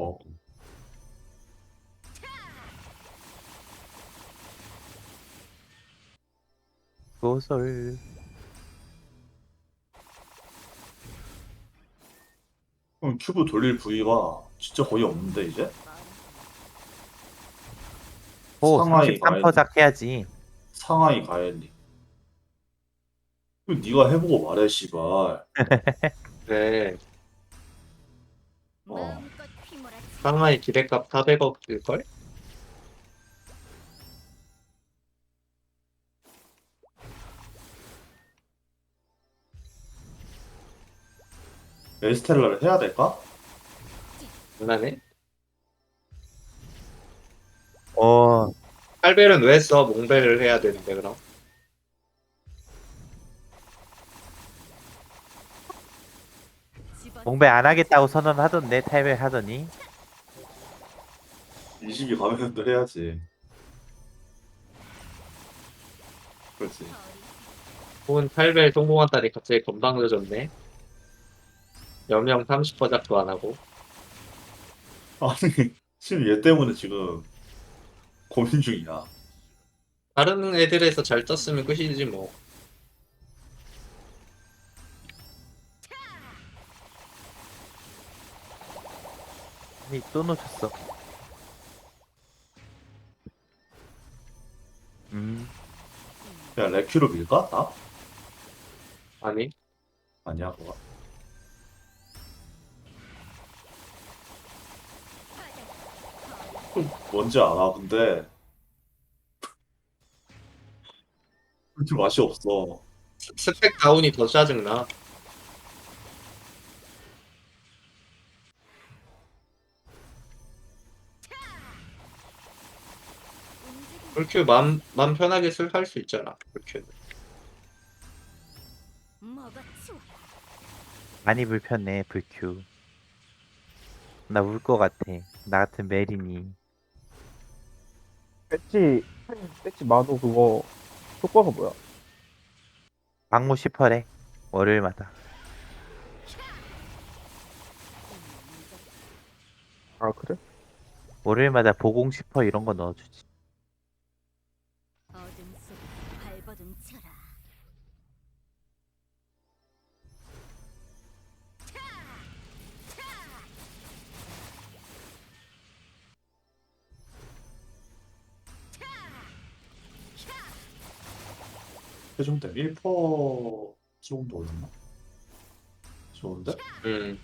어. 소설 그럼 큐브 돌릴 부위가 진짜 거의 없는데 이제? 오 상하이 33%작 해야지 상하이 가야니. 그럼 네가 해보고 말해 씨발. 네. 어. 상하이 기대값 400억 일걸? 에스텔라를 해야 될까? 장난해? 어 8벨은 왜 써? 몽벨을 해야 되는데 그럼? 공배 안 하겠다고 선언하던데 타이밍 하더니 20이 가면 또 해야지. 그렇지. 혼 8벨 성공한다니 갑자기 건방져졌네. 여명 30% 작도 안 하고. 아니 지금 얘 때문에 지금 고민 중이야. 다른 애들에서 잘 떴으면 끝이지 뭐. 아니 또 놓쳤어 음야 레큐로 밀까? 나? 아니? 아니야 그거. 뭔지 알아 근데 그렇게 맛이 없어. 스- 스펙 다운이 더 짜증나. 그렇게 맘, 맘 편하게 쓸수 있잖아. 치워 많이 불편해 불큐 나 울 것 같아 나 같은 메린이 배지 배지 마도 그거 효과가 뭐야? 방무 10%래 월요일마다 아 그래? 월요일마다 보공 10% 이런 거 넣어주지 해준대 1% 정도 올렸나? 좋은데? 음.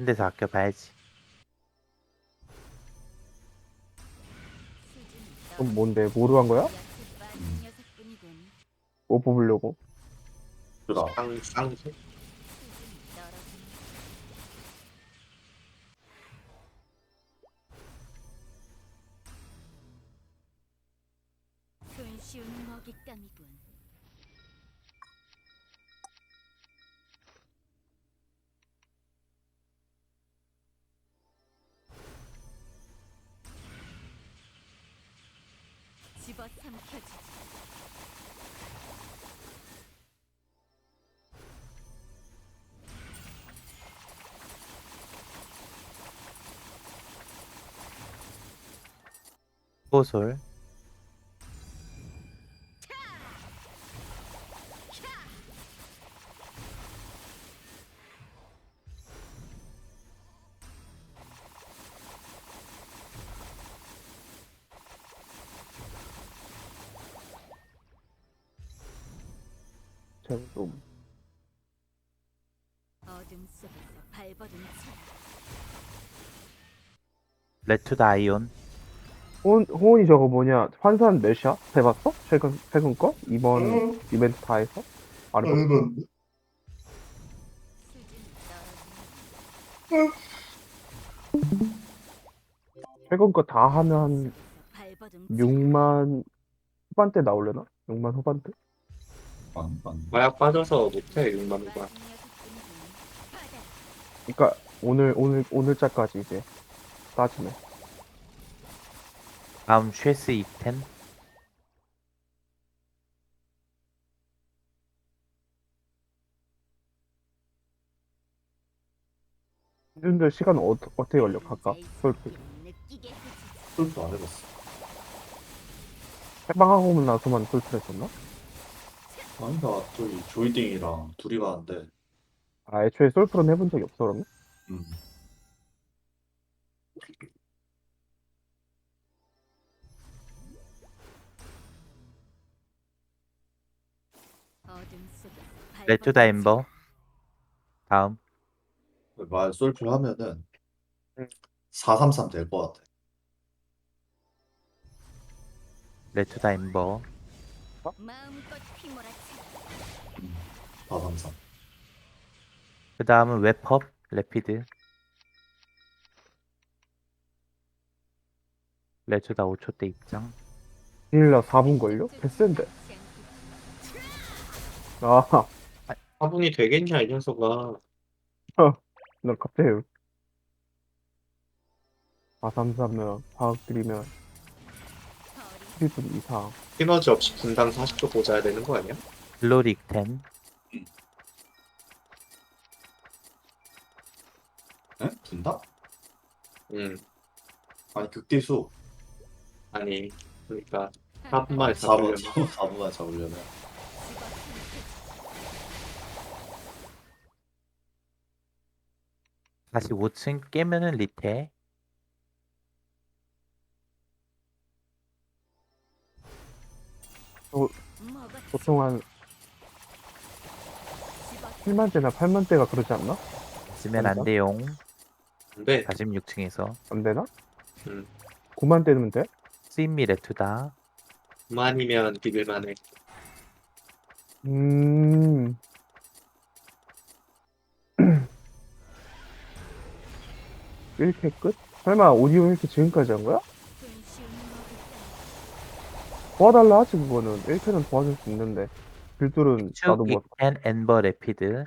다른 데서 아껴봐야지 그럼 뭔데 뭐로 한 거야? 뭐 뽑으려고? 쌍, 쌍수? 소설 쟤좀 어둠 속에서 발버둥 쳐라 레투다 아이온 호은 호은이 저거 뭐냐 환산 몇이야? 해봤어? 최근 최근 거? 이번 이벤트 다 해서? 안 해봤어? 떨어지는 최근 거 다 하면 발버둥 발버둥 6만 후반대 나오려나? 6만 후반대? 마약 빠져서 못해 6만 원. 그러니까 오늘 오늘 오늘자까지 이제 따지면 다음 쉐스 이텐 이분들 시간 어, 어떻게 걸려? 각각 해주지. 솔도 안 해봤어. 해방하고 나서만 솔플했었나? 아니다, 저기 조이딩이랑 둘이 가는데, 아 애초에 솔플은 해본 적이 없어 그러면? 음. 레투다 엠버 다음 말 솔플 하면은, 응. 433 될 것 같아. 레투다 엠버 마음껏 휘몰아쳐. 음. 433. 그 다음은 웹헙 레피드 레투다 5초 때 입장 딜라 4분 걸려? 개센데 아, 4분이 되겠냐 이 녀석아. 나 갑자기 433면 과학들이면 거리 1분 이상 시너지 없이 분당 40초 보자야 되는 거 아니야? 익텐 에? 분다? 응. 아니, 극대수. 아니 그러니까 4분만에 4분, 잡으려면 4분만 잡으려면. 다시 5층 깨면은 리테 보통 한 7만대나 8만대가 그러지 않나? 쓰면. 안 돼용 근데 46층에서 안 되나? 음. 9만대면 돼? 쓰임미 레투다 그만이면 비빌만해. 음. 이렇게 끝? 설마 오디오 이렇게 지금까지 한 거야? 도와달라 하지 그거는 1패는 도와줄 수 있는데 빌들은 나도 축뭐 익텐 엠버 레피드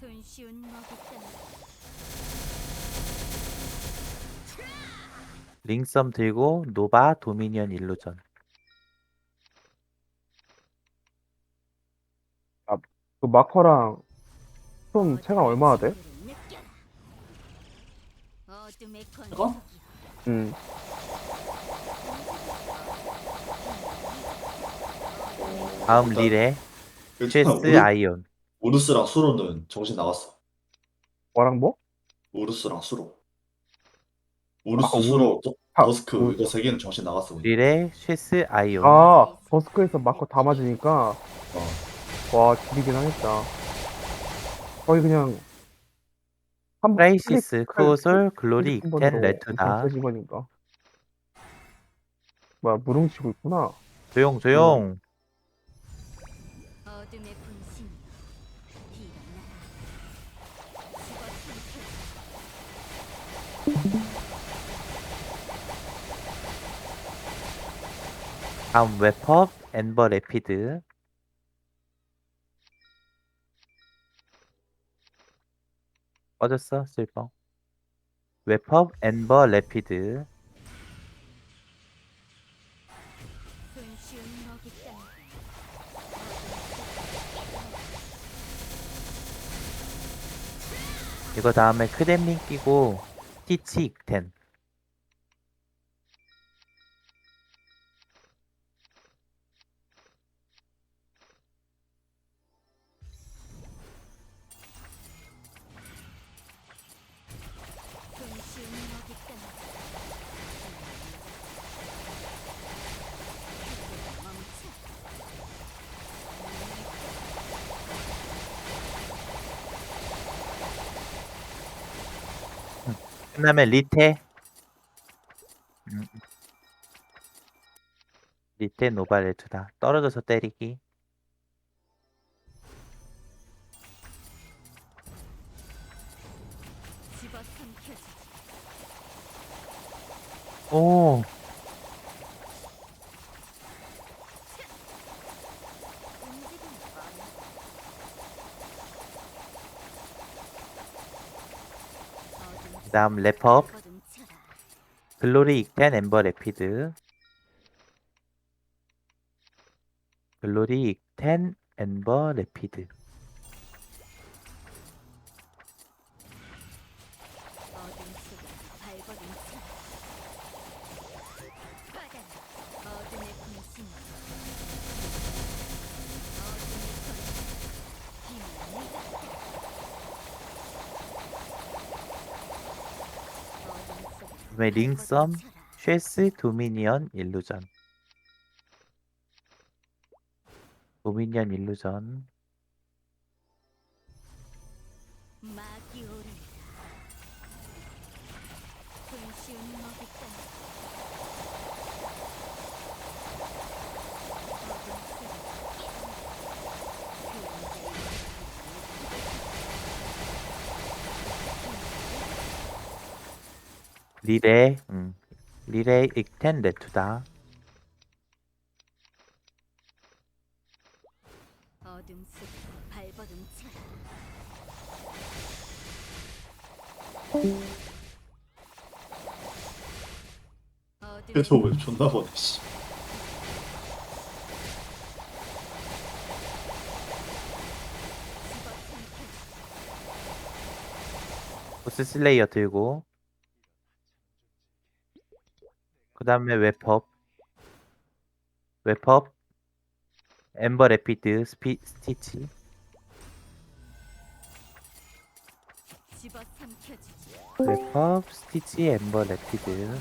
손쉬운 먹잇감. 링썸 들고 노바 도미니언 일루전 그 마커랑 좀 체감 얼마나 돼? 이거? 음. 다음 일단- 릴에 일단 쉐스 우르, 아이온 우르스랑 수로는 정신 나갔어. 뭐랑 뭐? 우르스랑 수로. 우르스, 아, 우르. 수로, 더- 아, 더스크 우르. 이거 세 개는 정신 나갔어. 릴에 쉐스 아이온 아 버스크에서 마커 다 맞으니까 어. 와 죽이긴 하겠다. 거의 그냥 한 프라이시스 크오솔 글로리 익텐 레투다. 거니까 뭐야 무릉치고 있구나. 조용 조용. 어둠의. 다음 웹헙 엠버 레피드 꺼졌어? 슬퍼. 웹헙 엠버 먹잇감. 이거 다음에 크렘린 끼고 티치 익텐 끝나면 리테. 음. 리테 노발레투다. 떨어져서 때리기. 오. 다음 랩업. 글로리 익텐 엠버 레피드. 글로리 익텐 엠버 레피드. 다음에 링썸. 쉐스, 도미니언, 일루전. 도미니언, 일루전. 리레, 음, 리레 익텐 레투다. 어둠 속에서 발버둥 쳐라. 어둠의 계속 왜 존나 보네 씨. 보스 슬레이어 들고. 그 다음에 웹헙. 웹헙. 엠버 레피드, 스피, 스티치. 웹헙, 스티치, 엠버 레피드.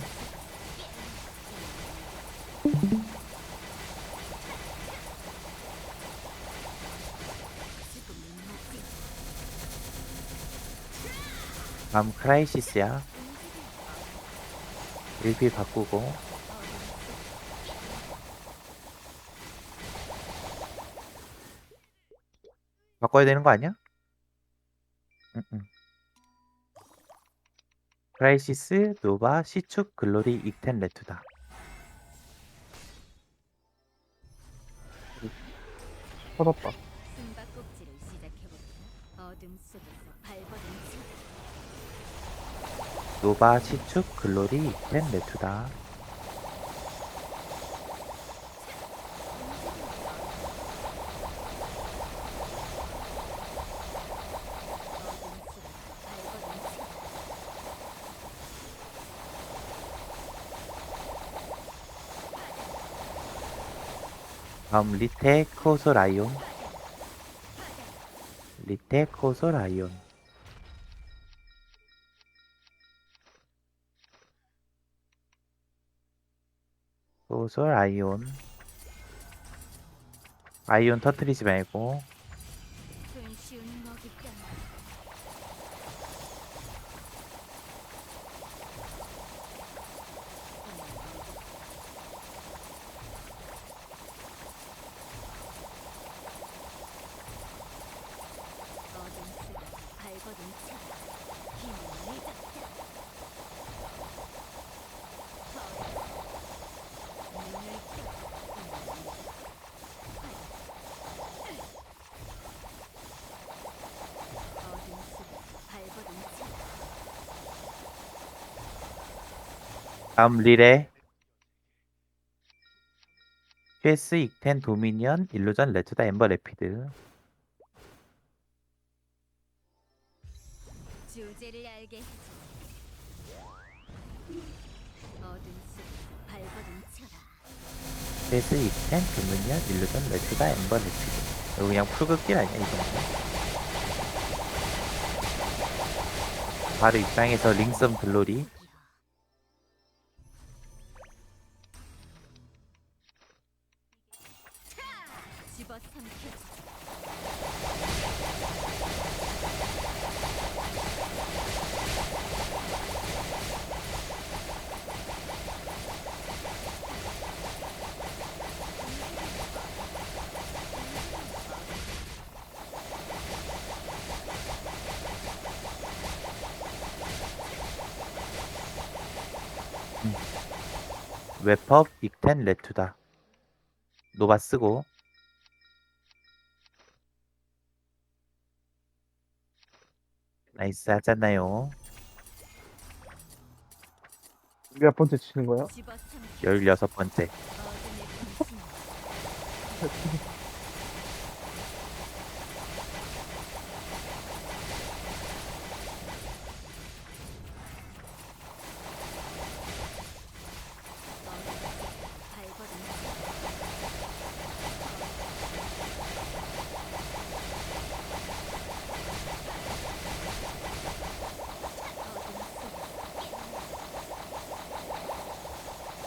다음 크라이시스야. 움직임 1비 바꾸고. 바꿔야 되는 거 아니야? 응, 응. 크라이시스, 노바, 시축, 글로리, 익텐, 레투다. 터졌다. 노바, 시축, 글로리, 속에서 발버둥쳐 다음 리테, 코소, 라이온. 리테, 코소, 라이온. 코소, 라이온. 아이온 터트리지 말고. 손쉬운 먹잇감 어둠 속에서 발버둥쳐 힘을 내잡자 버려 눈을 떠 어둠 속에서 발버둥쳐 다음 리레. 퀘스, 익텐, 도미니언, 일루전, 레투다, 엠버, 레피드. 주제를 알게 해줘 어둠 속에서 발버둥쳐라 퀘스, 익텐, 도미니언, 일루전, 레투다, 엠버, 레피드. 이거 그냥 풀극딜 아니야, 이거. 바로 입장에서 링썸 글로리. 웹펍 익텐 레투다. 노바 쓰고. 나이스 하잖아요. 몇 번째 치는 거야? 집어삼켜 16번째 어둠의 분신이여 발버둥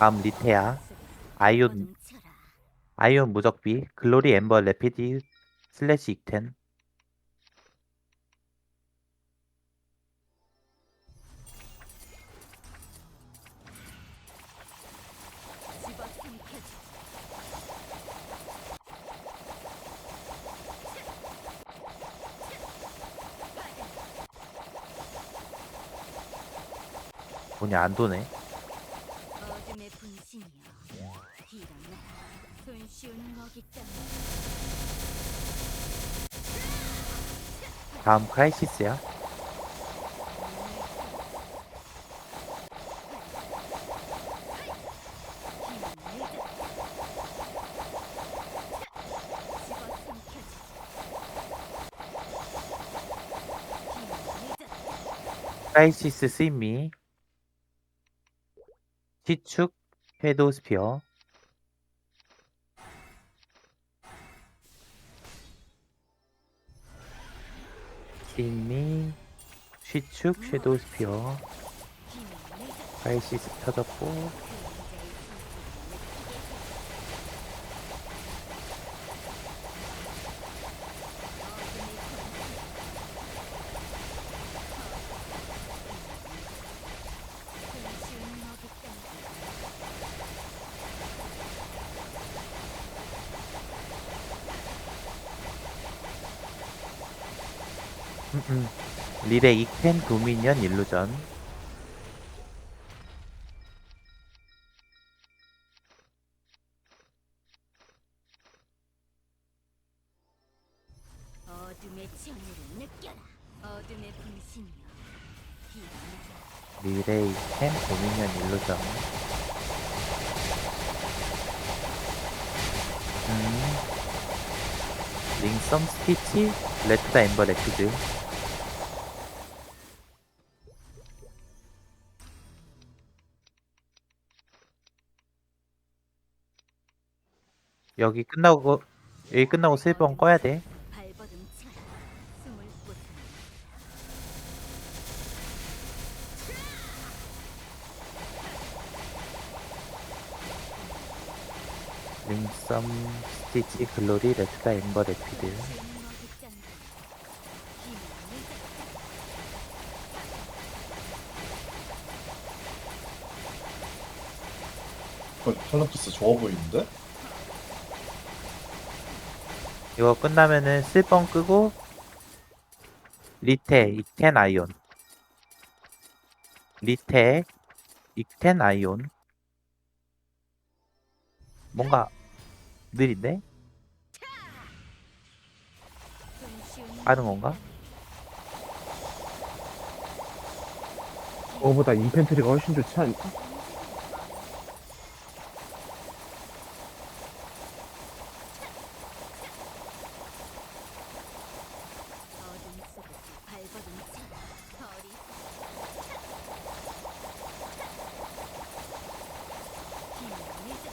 다음 리테야 아이온 아이온 무적비 글로리 엠버 레피디 슬래시 익텐. 뭐냐 안 도네 다음 크라이시스야. 크라이시스 스윗미. 시축 섀도우 스피어 스윗미 시축 섀도우 스피어. 크라이시스 터졌고 음, 음. 리레 이켄 도미니언 일루전. 리레 이켄 도미니언 일루전. 음. 링썸 스티치 레트다 엠버 레피드 여기 끝나고 여기 끝나고 슬번 꺼야 돼 발버둥 링썸 스티치 글로리 레트다 엠버 레피드 어, 샬롯피스 좋아 보이는데? 이거 끝나면은 슬번 끄고 리테 익텐 아이온 리테 익텐 아이온 뭔가 느린데? 빠른 건가? 그거보다 인펜트리가 훨씬 좋지 않나? 어둠 속에서 발버둥 쳐라 거리 힘을 내자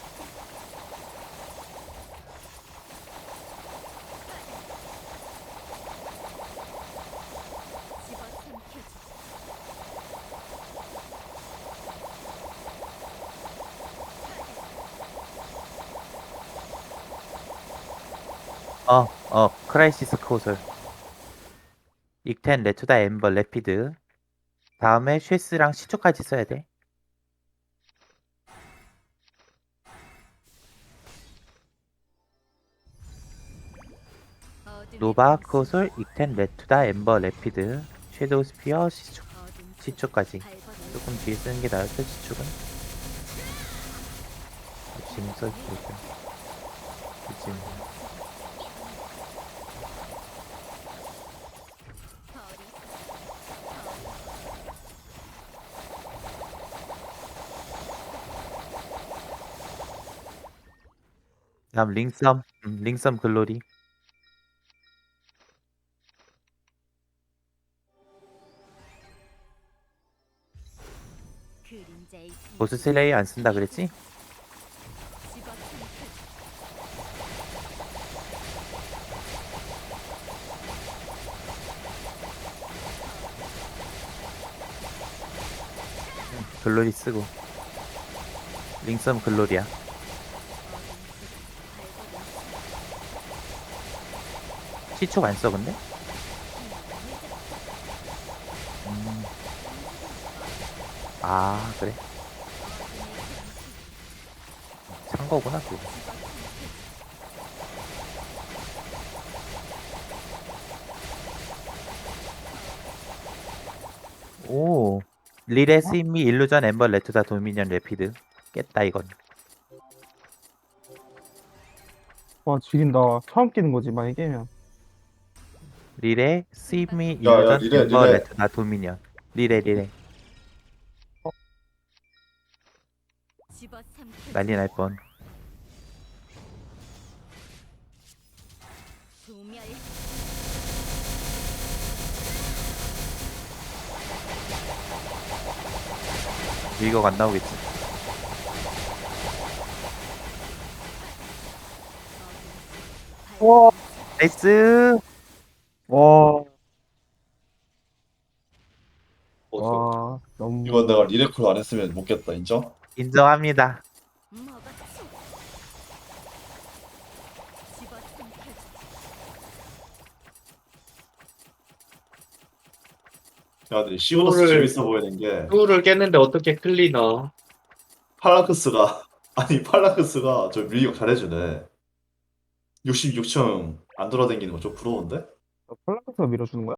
집어삼켜주지 어, 어, 크라이시스 코솔. 익텐 레투다 엠버 레피드. 다음에 쉐스랑 시초까지 써야 돼. 노바 코솔 익텐 레투다 엠버 레피드. 섀도우 스피어 시축까지. 발버둥 조금 뒤에 쓰는 게 나을 듯 시축은? 재밌어 보이죠. 그치. 다음 링썸, 음, 링썸 글로리. 보스 슬레이 안 쓴다 그랬지? 집어삼켜 글로리 쓰고. 링썸 글로리야. 어둠 속에서 발버둥 시촉 안써 근데? 음. 아 그래? 찬 거구나 그거. 오 리레 스미 일루전 엠버 레투다 도미니언 레피드 깼다 이건 와 지린다. 처음 끼는 거지 만약 게임이면. 리레 스미 야, 야, 일루전 리레, 엠버 리레. 레투다 도미니언 리레 리레. 집어삼켜 난리 날 뻔. 소멸 이거 안 나오겠지? 와. 나이스 와. 어, 와. 너무. 이건 내가 리레콜 안 했으면 못 깼다 인정? 인정합니다 먹었지 집어삼켜 야 근데 시오너스 이거를- 재밌어 보이는 게 뚜를 깼는데 어떻게 클리너? 팔라크스가 아니 팔라크스가 저 밀격 잘해주네 66층 안 돌아다니는 거 좀 부러운데? 폴라크스가 밀어주는 거야?